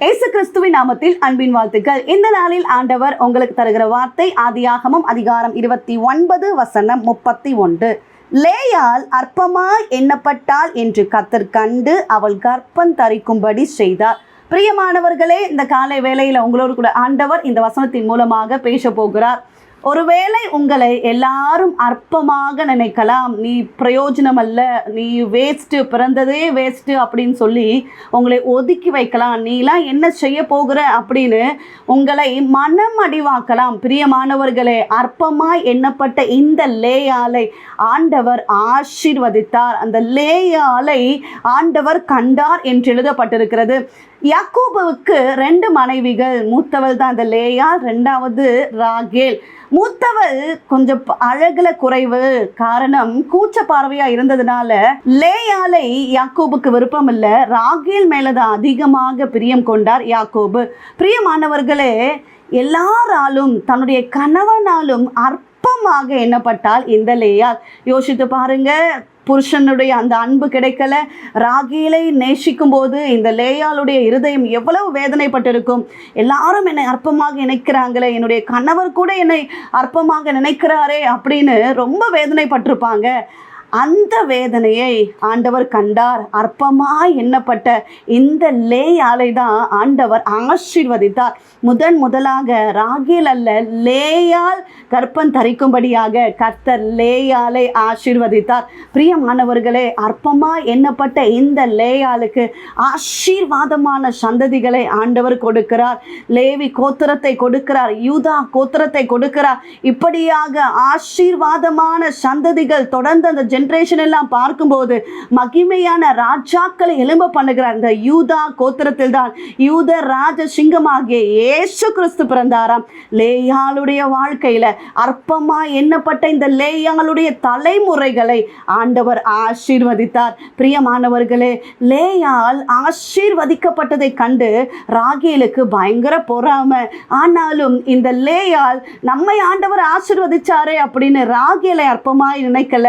இயேசு கிறிஸ்துவின் நாமத்தில் அன்பின் வாழ்த்துக்கள். இந்த நாளில் ஆண்டவர் உங்களுக்கு தருகிற வார்த்தை ஆதியாகமம் அதிகாரம் இருபத்தி ஒன்பது வசனம் முப்பத்தி ஒன்று. லேயால் அற்பமாய் எண்ணப்பட்டாள் என்று கத்தர் கண்டு அவள் கர்ப்பம் தரிக்கும்படி செய்தார். பிரியமானவர்களே இந்த காலை வேளையில் உங்களோடு கூட ஆண்டவர் இந்த வசனத்தின் மூலமாக பேச போகிறார். ஒருவேளை உங்களை எல்லாரும் அற்பமாக நினைக்கலாம். நீ பிரயோஜனம் அல்ல நீ வேஸ்ட்டு பிறந்ததே வேஸ்ட்டு அப்படின்னு சொல்லி உங்களை ஒதுக்கி வைக்கலாம். நீலாம் என்ன செய்ய போகிற அப்படின்னு உங்களை மனம் அடிவாக்கலாம். பிரியமானவர்களே அற்பமாய் எண்ணப்பட்ட இந்த லேயாலை ஆண்டவர் ஆசீர்வதித்தார். அந்த லேயாலை ஆண்டவர் கண்டார் என்று எழுதப்பட்டிருக்கிறது. யாக்கோபுவுக்கு ரெண்டு மனைவிகள். மூத்தவள் தான் அந்த லேயா ரெண்டாவது ராகேல். மூத்தவள் கொஞ்சம் அழகுல குறைவு காரணம் கூச்ச பார்வையா இருந்ததுனால லேயாலை யாக்கோபுக்கு விருப்பம் இல்லை. ராகேல் மேலதான் அதிகமாக பிரியம் கொண்டார் யாக்கோபு. பிரியமானவர்களே எல்லாராலும் தன்னுடைய கணவனாலும் அற்பமாக எண்ணப்பட்டால் இந்த லேயால் யோசித்து பாருங்க புருஷனுடைய அந்த அன்பு கிடைக்கல. ராகிலை நேசிக்கும் போது இந்த லேயாளுடைய இருதயம் எவ்வளவு வேதனைப்பட்டிருக்கும். எல்லாரும் என்னை அற்பமாக நினைக்கிறாங்களே என்னுடைய கணவர் கூட என்னை அற்பமாக நினைக்கிறாரே அப்படின்னு ரொம்ப வேதனைப்பட்டிருப்பாங்க. அந்த வேதனையை ஆண்டவர் கண்டார். அற்பமாய் எண்ணப்பட்ட இந்த லேயாலை தான் ஆண்டவர் ஆசீர்வதித்தார். முதன் முதலாக ராகேல் அல்ல லேயால் கற்பம் தரிக்கும்படியாக கர்த்தர் லேயாலை ஆசீர்வதித்தார். பிரியமானவர்களே அற்பமாய் எண்ணப்பட்ட இந்த லேயாளுக்கு ஆசீர்வாதமான சந்ததிகளை ஆண்டவர் கொடுக்கிறார். லேவி கோத்திரத்தை கொடுக்கிறார் யூதா கோத்திரத்தை கொடுக்கிறார். இப்படியாக ஆசீர்வாதமான சந்ததிகள் தொடர்ந்து அந்த ஜென் ஜென்ரேஷன் எல்லாம் பார்க்கும்போது மகிமையான ராஜாக்களை எலும்ப பண்ணுகிறார் இந்த யூதா கோத்திரத்தில் தான் யூத ராஜ சிங்கமாகிய ஏசு கிறிஸ்து பிறந்தாராம். லேயாளுடைய வாழ்க்கையில அற்பமா எண்ணப்பட்ட இந்த லேயாளுடைய தலைமுறைகளை ஆண்டவர் ஆசீர்வதித்தார். பிரியமானவர்களே லேயால் ஆசீர்வதிக்கப்பட்டதை கண்டு ராகேலுக்கு பயங்கர பொறாமை. ஆனாலும் இந்த லேயால் நம்மை ஆண்டவர் ஆசீர்வதிச்சாரே அப்படின்னு ராகேலை அற்பமாய் நினைக்கல.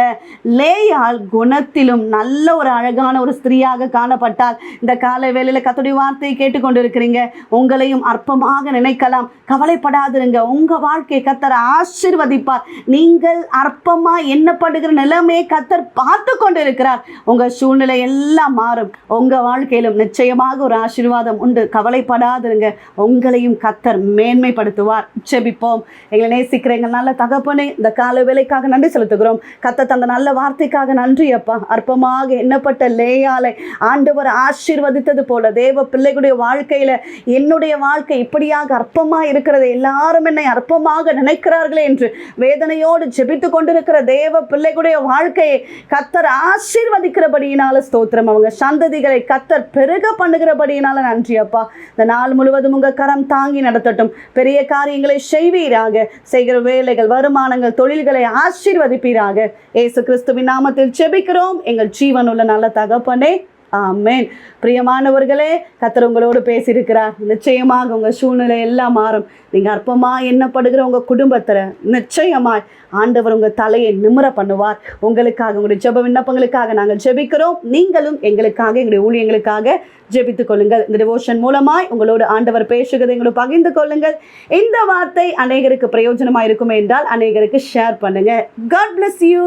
லேயால் குணத்திலும் நல்ல ஒரு அழகான ஒரு ஸ்திரீயாக காணப்பட்டால் இந்த காலை வேளையில கத்துடைய வார்த்தையை கேட்டுக்கொண்டிருக்கிறீங்க. உங்களையும் அற்பமாக நினைக்கலாம். கவலைப்படாதிருங்க. உங்கள் வாழ்க்கையை கத்தர் ஆசீர்வதிப்பார். நீங்கள் அற்பமா எண்ணப்படுகிற நிலைமையை கத்தர் பார்த்து கொண்டிருக்கிறார் உங்க சூழ்நிலை எல்லாம் மாறும். உங்க வாழ்க்கையிலும் நிச்சயமாக ஒரு ஆசீர்வாதம் உண்டு. கவலைப்படாதிருங்க. உங்களையும் கத்தர் மேன்மைப்படுத்துவார். செபிப்போம் எங்களை நேசிக்கிற எங்கள் நல்ல தகப்பனே இந்த கால வேலைக்காக நன்றி செலுத்துகிறோம். கத்த தந்த நல்ல வார்த்தைக்காக நன்றி அப்பா. அற்பமாக எண்ணப்பட்ட லேயாலை ஆண்டவர் ஆசீர்வதித்தது போல தேவ பிள்ளைகளுடைய வாழ்க்கையில என்னுடைய வாழ்க்கை இப்படியாக அற்பமா இருக்கிறது. எல்லாரும் என்னை அற்பமாக நினைக்கிறார்களே என்று வேதனையோடு ஜெபித்து கொண்டிருக்கிற தேவ பிள்ளைகளுடைய வாழ்க்கையை கத்தர் ஆசீர்வதிக்கிறபடியினால ஸ்தோத்திரம். அவங்க சந்ததிகளை கத்தர் பெருக பண்ணுகிறபடியினால நன்றி அப்பா. இந்த நாள் முழுவதும் உங்க கரம் தாங்கி நடத்தட்டும். பெரிய காரியங்களை செய்வீராக. செய்கிற வேலைகள் வருமானங்கள் தொழில்களை ஆசீர்வதிப்பீராக. ஏசு கிறிஸ்து கிறிஸ்துவின் நாமத்தில் செபிக்கிறோம். எங்கள் ஜீவனுள்ள நல்ல தகப்பனே ஆமேன். பிரியமானவர்களே கத்தர் உங்களோடு பேசியிருக்கிறார். நிச்சயமாக உங்கள் சூழ்நிலை எல்லாம் மாறும். நீங்கள் அற்பமாக எண்ணப்படுகிற உங்கள் குடும்பத்தில் நிச்சயமாய் ஆண்டவர் உங்கள் தலையை நிமிர பண்ணுவார். உங்களுக்காக உங்களுடைய ஜெப விண்ணப்பங்களுக்காக நாங்கள் ஜெபிக்கிறோம். நீங்களும் எங்களுக்காக எங்களுடைய ஊழியங்களுக்காக ஜெபித்துக் கொள்ளுங்கள். இந்த டிவோஷன் மூலமாய் உங்களோடு ஆண்டவர் பேசுகிறதை எங்களோட பகிர்ந்து கொள்ளுங்கள். இந்த வார்த்தை அநேகருக்கு பிரயோஜனமாக இருக்கும் என்றால் அநேகருக்கு ஷேர் பண்ணுங்கள் காட் பிளஸ் யூ